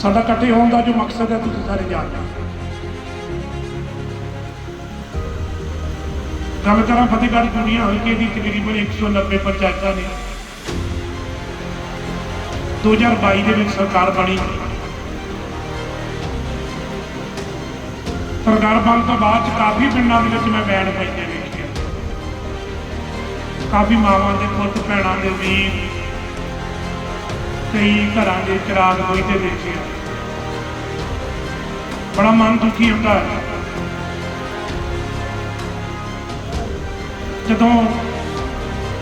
ਸਾਡਾ ਇਕੱਠੇ ਹੋਣ ਦਾ ਜੋ ਮਕਸਦ ਹੈ, ਤੁਸੀਂ ਸਾਰੇ ਜਾਣਦੇ ਹੋ। ਗੱਲ ਕਰਾਂ ਫਤਿਹਗੜ੍ਹ ਦੁਨੀਆ ਹਲਕੇ ਦੀ ਤਕਰੀਬਨ 190 ਪੰਚਾਇਤਾਂ ਨੇ 2022 ਦੇ ਵਿੱਚ ਸਰਕਾਰ ਬਣੀ। ਸਰਕਾਰ ਬਣ ਤੋਂ ਬਾਅਦ 'ਚ ਕਾਫੀ ਪਿੰਡਾਂ ਦੇ ਵਿੱਚ ਮੈਂ ਬੈਣ ਪੈਂਦੇ ਵੇਖਿਆ। ਕਾਫੀ ਮਾਵਾਂ ਦੇ ਪੁੱਤ, ਭੈਣਾਂ ਦੇ ਵੀਰ ਕਈ ਘਰਾਂ ਦੇ ਚਿਰਾਗ ਬੁਝਦੇ ਦੇਖੇ ਬੜਾ ਮਨ ਦੁਖੀ ਹੁੰਦਾ ਹੈ। ਜਦੋਂ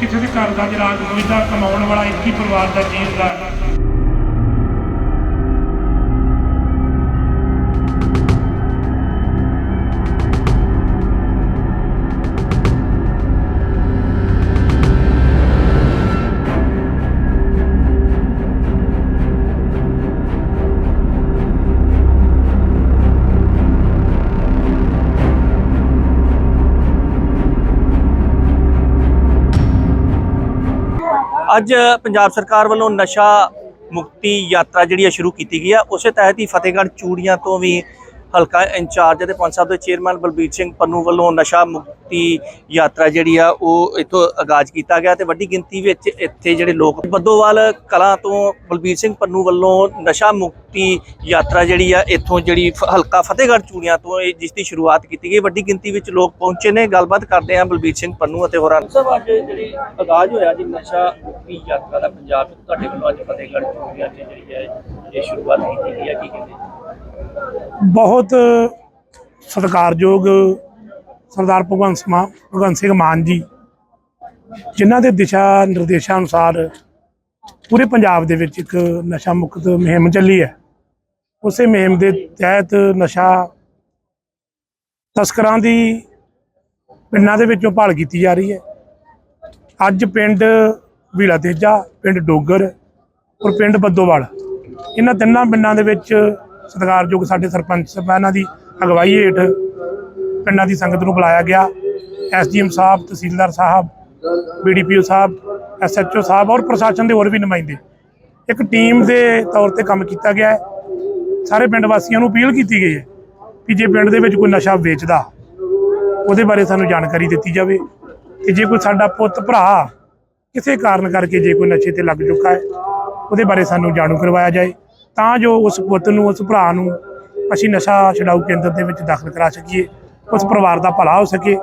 ਕਿਸੇ ਦੇ ਘਰ ਦਾ ਚਿਰਾਗ ਬੁਝਦਾ ਕਮਾਉਣ ਵਾਲਾ ਇੱਕ ਹੀ ਪਰਿਵਾਰ ਦਾ ਜੀਅ ਹੁੰਦਾ ਅੱਜ ਪੰਜਾਬ ਸਰਕਾਰ ਵੱਲੋਂ ਨਸ਼ਾ ਮੁਕਤੀ ਯਾਤਰਾ ਜਿਹੜੀ ਹੈ ਸ਼ੁਰੂ ਕੀਤੀ ਗਈ ਆ, ਉਸੇ ਤਹਿਤ ਹੀ ਫਤਿਹਗੜ੍ਹ ਚੂੜੀਆਂ ਤੋਂ ਵੀ ਹਲਕਾ ਇੰਚਾਰਜ ਅਤੇ ਪੰਜ ਸਾਹਿਬ ਦੇ ਚੇਅਰਮੈਨ ਬਲਬੀਰ ਸਿੰਘ ਪੰਨੂ ਵੱਲੋਂ ਨਸ਼ਾ ਮੁਕਤੀ ਯਾਤਰਾ ਜਿਹੜੀ ਆ ਉਹ ਇੱਥੋਂ ਆਗਾਜ਼ ਕੀਤਾ ਗਿਆ ਤੇ ਵੱਡੀ ਗਿਣਤੀ ਵਿੱਚ ਇੱਥੇ ਜਿਹੜੇ ਲੋਕ ਬੱਦੋਵਾਲ ਕਲਾਂ ਤੋਂ ਬਲਬੀਰ ਸਿੰਘ ਪੰਨੂ ਵੱਲੋਂ ਨਸ਼ਾ ਮੁਕਤੀ ਯਾਤਰਾ ਜਿਹੜੀ ਆ ਇੱਥੋਂ ਜਿਹੜੀ ਹਲਕਾ ਫਤਿਹਗੜ੍ਹ ਚੂੜੀਆਂ ਤੋਂ ਇਹ ਜਿਸ ਦੀ ਸ਼ੁਰੂਆਤ ਕੀਤੀ ਗਈ। ਵੱਡੀ ਗਿਣਤੀ ਵਿੱਚ ਲੋਕ ਪਹੁੰਚੇ ਨੇ। ਗੱਲਬਾਤ ਕਰਦੇ ਆ ਬਲਬੀਰ ਸਿੰਘ ਪੰਨੂ ਅਤੇ ਹੋਰਾਂ ਸਭ ਅੱਜ ਜਿਹੜੀ ਆਗਾਜ਼ ਹੋਇਆ ਜੀ ਨਸ਼ਾ ਮੁਕਤੀ ਯਾਤਰਾ ਦਾ ਪੰਜਾਬ ਤੁਹਾਡੇ ਵੱਲੋਂ ਅੱਜ ਫਤਿਹਗੜ੍ਹ ਚੂੜੀਆਂ 'ਚ ਜਿਹੜੀ ਹੈ ਇਹ ਸ਼ੁਰੂਆਤ ਕੀਤੀ ਗਈ ਹੈ। ਕੀ ਕਹਿੰਦੇ? ਬਹੁਤ ਸਤਿਕਾਰਯੋਗ ਸਰਦਾਰ ਭਗਵੰਤ ਸਮਾ ਭਗਵੰਤ ਸਿੰਘ ਮਾਨ ਜੀ, ਜਿਨ੍ਹਾਂ ਦੇ ਦਿਸ਼ਾ ਨਿਰਦੇਸ਼ਾਂ ਅਨੁਸਾਰ ਪੂਰੇ ਪੰਜਾਬ ਦੇ ਵਿੱਚ ਇੱਕ ਨਸ਼ਾ ਮੁਕਤ ਮੁਹਿੰਮ ਚੱਲੀ ਹੈ। ਉਸੇ ਮੁਹਿੰਮ ਦੇ ਤਹਿਤ ਨਸ਼ਾ ਤਸਕਰਾਂ ਦੀ ਪਿੰਡਾਂ ਦੇ ਵਿੱਚੋਂ ਭਾਲ ਕੀਤੀ ਜਾ ਰਹੀ ਹੈ। ਅੱਜ ਪਿੰਡ ਵੀਲਾ ਤੇਜਾ, ਪਿੰਡ ਡੋਗਰ ਔਰ ਪਿੰਡ ਬੱਦੋਵਾਲ, ਇਹਨਾਂ ਤਿੰਨਾਂ ਪਿੰਡਾਂ ਦੇ ਵਿੱਚ ਸਤਿਕਾਰਯੋਗ ਸਾਡੇ ਸਰਪੰਚ ਸਾਹਿਬਾਨਾਂ ਦੀ ਅਗਵਾਈ ਹੇਠ ਪਿੰਡਾਂ ਦੀ ਸੰਗਤ ਨੂੰ ਬੁਲਾਇਆ ਗਿਆ। ਐਸਡੀਐਮ ਸਾਹਿਬ, ਤਹਿਸੀਲਦਾਰ ਸਾਹਿਬ, ਬੀਡੀਪੀਓ ਸਾਹਿਬ, ਐਸਐਚਓ ਸਾਹਿਬ ਔਰ ਪ੍ਰਸ਼ਾਸਨ ਦੇ ਹੋਰ ਵੀ ਨੁਮਾਇੰਦੇ। ਇੱਕ ਟੀਮ ਦੇ ਤੌਰ ਤੇ ਕੰਮ ਕੀਤਾ ਗਿਆ ਹੈ। ਸਾਰੇ ਪਿੰਡ ਵਾਸੀਆਂ ਨੂੰ ਅਪੀਲ ਕੀਤੀ ਗਈ ਹੈ ਕਿ ਜੇ ਪਿੰਡ ਦੇ ਵਿੱਚ ਕੋਈ ਨਸ਼ਾ ਵੇਚਦਾ, ਉਹਦੇ ਬਾਰੇ ਸਾਨੂੰ ਜਾਣਕਾਰੀ ਦਿੱਤੀ ਜਾਵੇ ਤੇ ਜੇ ਕੋਈ ਸਾਡਾ ਪੁੱਤ, ਭਰਾ ਕਿਸੇ ਕਾਰਨ ਕਰਕੇ ਜੇ ਕੋਈ ਨਸ਼ੇ ਤੇ ਲੱਗ ਚੁੱਕਾ ਹੈ, ਉਹਦੇ ਬਾਰੇ ਸਾਨੂੰ ਜਾਣੂ ਕਰਵਾਇਆ ਜਾਏ। ਤਾਂ ਜੋ ਉਸ ਪੁੱਤ ਨੂੰ, ਉਸ ਭਰਾ ਨੂੰ ਅਸੀਂ ਨਸ਼ਾ ਛਡਾਊ ਕੇਂਦਰ ਦੇ ਵਿੱਚ ਦਾਖਲ ਕਰਾ ਸਕੀਏ, ਉਸ ਪਰਿਵਾਰ ਦਾ ਭਲਾ ਹੋ ਸਕੇ।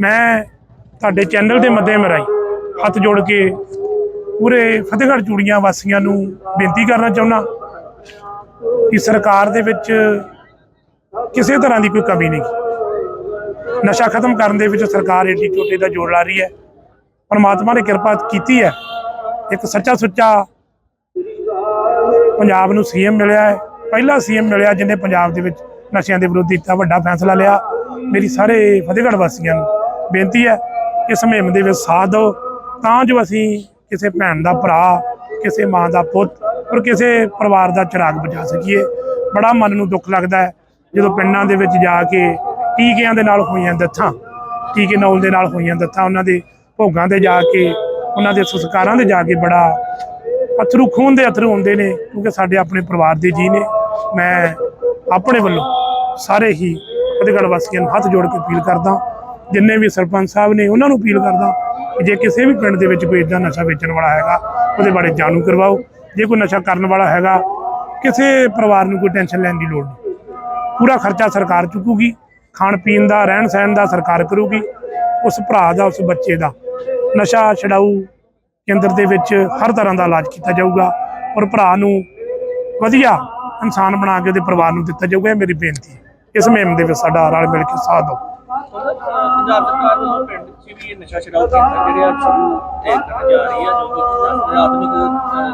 ਮੈਂ ਤੁਹਾਡੇ ਚੈਨਲ ਦੇ ਮਾਧਿਅਮ ਰਾਹੀਂ ਹੱਥ ਜੋੜ ਕੇ ਪੂਰੇ ਫਤਿਹਗੜ੍ਹ ਚੂੜੀਆਂ ਵਾਸੀਆਂ ਨੂੰ ਬੇਨਤੀ ਕਰਨਾ ਚਾਹੁੰਦਾ ਕਿ ਸਰਕਾਰ ਦੇ ਵਿੱਚ ਕਿਸੇ ਤਰ੍ਹਾਂ ਦੀ ਕੋਈ ਕਮੀ ਨਹੀਂ। ਨਸ਼ਾ ਖਤਮ ਕਰਨ ਦੇ ਵਿੱਚ ਸਰਕਾਰ ਏਡੀ ਛੋਟੇ ਦਾ ਜੋਰ ਲਾ ਰਹੀ ਹੈ। ਪਰਮਾਤਮਾ ਨੇ ਕਿਰਪਾ ਕੀਤੀ ਹੈ, ਇੱਕ ਸੱਚਾ ਸੁੱਚਾ ਪੰਜਾਬ ਨੂੰ ਸੀਐਮ ਮਿਲਿਆ ਹੈ, ਪਹਿਲਾ ਸੀਐਮ ਮਿਲਿਆ ਜਿਹਨੇ ਪੰਜਾਬ ਦੇ ਵਿੱਚ ਨਸ਼ਿਆਂ ਦੇ ਵਿਰੁੱਧ ਦਿੱਤਾ ਵੱਡਾ ਫੈਸਲਾ ਲਿਆ। ਮੇਰੀ ਸਾਰੇ ਫਤਿਹਗੜ੍ਹ ਵਾਸੀਆਂ ਨੂੰ ਬੇਨਤੀ ਹੈ, ਇਸ ਮੁਹਿੰਮ ਦੇ ਵਿੱਚ ਸਾਥ ਦਿਓ, ਤਾਂ ਜੋ ਅਸੀਂ ਕਿਸੇ ਭੈਣ ਦਾ ਭਰਾ, ਕਿਸੇ ਮਾਂ ਦਾ ਪੁੱਤ ਔਰ ਕਿਸੇ ਪਰਿਵਾਰ ਦਾ ਚਿਰਾਗ ਬਚਾ ਸਕੀਏ। ਬੜਾ ਮਨ ਨੂੰ ਦੁੱਖ ਲੱਗਦਾ ਹੈ, ਜਦੋਂ ਪਿੰਡਾਂ ਦੇ ਵਿੱਚ ਜਾ ਕੇ ਟੀਕਿਆਂ ਦੇ ਨਾਲ ਹੋਈਆਂ ਦੱਥਾਂ, ਟੀਕੇ ਨੌਲ ਦੇ ਨਾਲ ਹੋਈਆਂ ਦੱਥਾਂ, ਉਹਨਾਂ ਦੇ ਭੋਗਾਂ ਤੇ ਜਾ ਕੇ, ਉਹਨਾਂ ਦੇ ਸੰਸਕਾਰਾਂ 'ਤੇ ਜਾ ਕੇ ਬੜਾ ਅਥਰੂ ਖੂਨ ਦੇ ਅਥਰੂ ਹੁੰਦੇ ਨੇ, ਕਿਉਂਕਿ ਸਾਡੇ ਆਪਣੇ ਪਰਿਵਾਰ ਦੇ ਜੀ ਨੇ। ਮੈਂ ਆਪਣੇ ਵੱਲੋਂ ਸਾਰੇ ਹੀ ਫਤਿਹਗੜ੍ਹ ਵਾਸੀਆਂ ਨੂੰ ਹੱਥ ਜੋੜ ਕੇ ਅਪੀਲ ਕਰਦਾ ਜਿੰਨੇ ਵੀ ਸਰਪੰਚ ਸਾਹਿਬ ਨੇ, ਉਹਨਾਂ ਨੂੰ ਅਪੀਲ ਕਰਦਾ ਕਿ ਜੇ ਕਿਸੇ ਵੀ ਪਿੰਡ ਦੇ ਵਿੱਚ ਕੋਈ ਏਦਾਂ ਨਸ਼ਾ ਵੇਚਣ ਵਾਲਾ ਹੈਗਾ, ਉਹਦੇ ਬਾਰੇ ਜਾਣੂ ਕਰਵਾਓ। ਜੇ ਕੋਈ ਨਸ਼ਾ ਕਰਨ ਵਾਲਾ ਹੈਗਾ, ਕਿਸੇ ਪਰਿਵਾਰ ਨੂੰ ਕੋਈ ਟੈਨਸ਼ਨ ਲੈਣ ਦੀ ਲੋੜ ਨਹੀਂ। ਪੂਰਾ ਖਰਚਾ ਸਰਕਾਰ ਚੁੱਕੂਗੀ, ਖਾਣ ਪੀਣ ਦਾ, ਰਹਿਣ ਸਹਿਣ ਦਾ ਸਰਕਾਰ ਕਰੂਗੀ, ਉਸ ਭਰਾ ਦਾ, ਉਸ ਬੱਚੇ ਦਾ। ਨਸ਼ਾ ਛਡਾਊ ਕੇਂਦਰ ਦੇ ਵਿੱਚ ਹਰ ਤਰ੍ਹਾਂ ਦਾ ਇਲਾਜ ਕੀਤਾ ਜਾਊਗਾ ਔਰ ਭਰਾ ਨੂੰ ਵਧੀਆ ਇਨਸਾਨ ਬਣਾ ਕੇ ਉਹਦੇ ਪਰਿਵਾਰ ਨੂੰ ਦਿੱਤਾ ਜਾਊਗਾ ਇਹ ਮੇਰੀ ਬੇਨਤੀ ਹੈ। ਇਸ ਮੁਹਿੰਮ ਦੇ ਵਿੱਚ ਸਾਡਾ ਰਲ ਮਿਲ ਕੇ ਸਾਥ ਦਿਓ। ਪੰਜਾਬ ਸਰਕਾਰ ਵੱਲੋਂ ਪਿੰਡ 'ਚ ਵੀ ਇਹ ਨਸ਼ਾ ਛਡਾਊ ਕੇਂਦਰ ਜਿਹੜੇ ਆ ਸ਼ੁਰੂ ਤੇ ਕਰਨ ਜਾ ਰਹੀ ਹੈ ਜੋ ਕਿ ਆਧੁਨਿਕ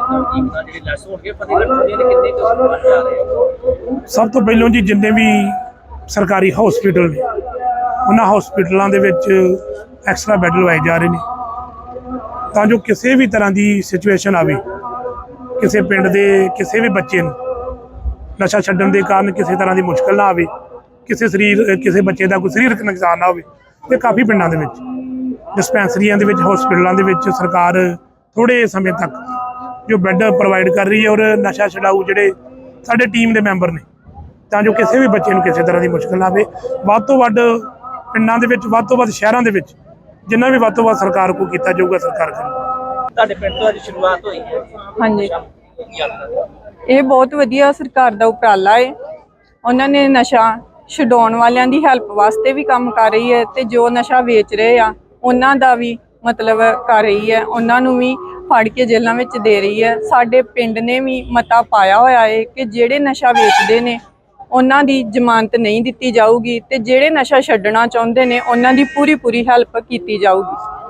ਤਰਕੀਬ ਨਾਲ ਜਿਹੜੇ ਲੈਸ ਹੋਣਗੇ ਫਤਿਹਗੜ੍ਹ ਚੂੜੀਆਂ ਦੇ ਕਿੰਨੇ ਕੁ ਸਮਾਜ ਜਾ ਰਹੇ ਆ? ਸਭ ਤੋਂ ਪਹਿਲਾਂ ਜੀ ਜਿੰਨੇ ਵੀ ਸਰਕਾਰੀ ਹਸਪੀਟਲ ਨੇ ਉਹਨਾਂ ਹਸਪੀਟਲਾਂ ਦੇ ਵਿੱਚ ਐਕਸਟਰਾ ਬੈੱਡ ਲਵਾਏ ਜਾ ਰਹੇ ਨੇ। ਤਾਂ ਜੋ ਕਿਸੇ ਵੀ ਤਰ੍ਹਾਂ ਦੀ ਸਿਚੁਏਸ਼ਨ ਆਵੇ, ਕਿਸੇ ਪਿੰਡ ਦੇ ਕਿਸੇ ਵੀ ਬੱਚੇ ਨੂੰ ਨਸ਼ਾ ਛੱਡਣ ਦੇ ਕਾਰਨ ਕਿਸੇ ਤਰ੍ਹਾਂ ਦੀ ਮੁਸ਼ਕਲ ਨਾ ਆਵੇ, ਕਿਸੇ ਸਰੀਰ, ਕਿਸੇ ਬੱਚੇ ਦਾ ਕੋਈ ਸਰੀਰਕ ਨੁਕਸਾਨ ਨਾ ਹੋਵੇ, ਤੇ ਕਾਫੀ ਪਿੰਡਾਂ ਦੇ ਵਿੱਚ ਡਿਸਪੈਂਸਰੀਆਂ ਦੇ ਵਿੱਚ ਹਸਪੀਟਲਾਂ ਦੇ ਵਿੱਚ ਸਰਕਾਰ ਥੋੜੇ ਸਮੇਂ ਤੱਕ ਜੋ ਬੈੱਡ ਪ੍ਰੋਵਾਈਡ ਕਰ ਰਹੀ ਹੈ ਔਰ ਨਸ਼ਾ ਛਡਾਊ ਜਿਹੜੇ ਸਾਡੇ ਟੀਮ ਦੇ ਮੈਂਬਰ ਨੇ, ਤਾਂ ਜੋ ਕਿਸੇ ਵੀ ਬੱਚੇ ਨੂੰ ਕਿਸੇ ਤਰ੍ਹਾਂ ਦੀ ਮੁਸ਼ਕਲ ਨਾ ਆਵੇ, ਵੱਧ ਤੋਂ ਵੱਧ ਪਿੰਡਾਂ ਦੇ ਵਿੱਚ, ਵੱਧ ਤੋਂ ਵੱਧ ਸ਼ਹਿਰਾਂ ਦੇ ਵਿੱਚ ਜਿੰਨਾ ਵੀ ਵੱਧ ਤੋਂ ਵੱਧ ਸਰਕਾਰ ਕੋ ਕੀਤਾ ਜਾਊਗਾ ਸਰਕਾਰ ਕਰੇ ਤੁਹਾਡੇ ਪਿੰਡ ਤੋਂ ਅੱਜ ਸ਼ੁਰੂਆਤ ਹੋਈ ਹੈ। ਹਾਂਜੀ। ਇਹ ਬਹੁਤ ਵਧੀਆ ਸਰਕਾਰ ਦਾ ਉਪਰਾਲਾ ਹੈ ਉਹਨਾਂ ਨੇ ਨਸ਼ਾ ਛਡਾਉਣ ਵਾਲਿਆਂ ਦੀ ਹੈਲਪ ਵਾਸਤੇ ਵੀ ਕੰਮ ਕਰ ਰਹੀ ਹੈ ਤੇ ਜੋ ਨਸ਼ਾ ਵੇਚ ਰਹੇ ਆ ਉਹਨਾਂ ਦਾ ਵੀ ਮਤਲਬ ਕਰ ਰਹੀ ਹੈ। ਉਹਨਾਂ ਨੂੰ ਵੀ ਫੜ ਕੇ ਜੇਲ੍ਹਾਂ ਵਿੱਚ ਦੇ ਰਹੀ ਹੈ। ਸਾਡੇ ਪਿੰਡ ਨੇ ਵੀ ਮਤਾ ਪਾਇਆ ਹੋਇਆ ਹੈ ਕਿ ਜਿਹੜੇ ਨਸ਼ਾ ਵੇਚਦੇ ਨੇ ਉਹਨਾਂ ਦੀ ਜ਼ਮਾਨਤ ਨਹੀਂ ਦਿੱਤੀ ਜਾਊਗੀ ਤੇ ਜਿਹੜੇ ਨਸ਼ਾ ਛੱਡਣਾ ਚਾਹੁੰਦੇ ਨੇ, ਉਹਨਾਂ ਦੀ ਪੂਰੀ ਪੂਰੀ ਹੈਲਪ ਕੀਤੀ ਜਾਊਗੀ।